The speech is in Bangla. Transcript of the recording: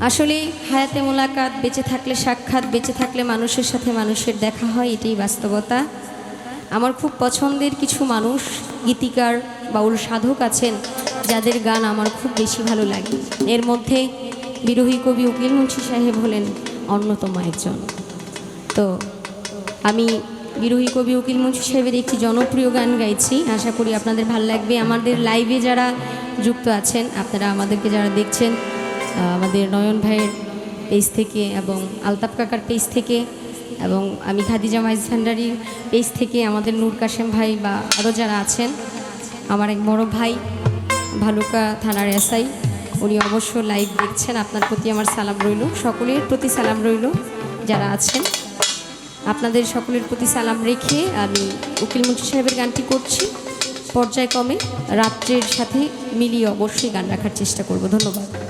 আসলে হায়াতে মোলাকাত, বেঁচে থাকলে সাক্ষাৎ, বেঁচে থাকলে মানুষের সাথে মানুষের দেখা হয়, এটাই বাস্তবতা। আমার খুব পছন্দের কিছু মানুষ, গীতিকার বাউল সাধক আছেন, যাদের গান আমার খুব বেশি ভালো লাগে। এর মধ্যে বিরোহী কবি উকিল মুন্সি সাহেব হলেন অন্যতম একজন। তো আমি বিরোহী কবি উকিল মুন্সি সাহেবের একটি জনপ্রিয় গান গাইছি। আশা করি আপনাদের ভালো লাগবে। আমাদের লাইভে যারা যুক্ত আছেন, আপনারা আমাদেরকে যারা দেখছেন আমাদের নয়ন ভাইয়ের পেজ থেকে এবং আলতাফ কাকার পেজ থেকে এবং আমি খাদিজা মাইজ ভান্ডারির পেজ থেকে আমাদের নূর কাশেম ভাই বা আরও যারা আছেন, আমার এক বড় ভাই ভালুকা থানার এসআই, উনি অবশ্য লাইভ দেখছেন, আপনার প্রতি আমার সালাম রইল। সকলের প্রতি সালাম রইল যারা আছেন। আপনাদের সকলের প্রতি সালাম রেখে আমি উকিল মুন্সি সাহেবের গানটি করছি। পর্যায়ক্রমে রাত্রের সাথে মিলিয়ে অবশ্যই গান রাখার চেষ্টা করব। ধন্যবাদ।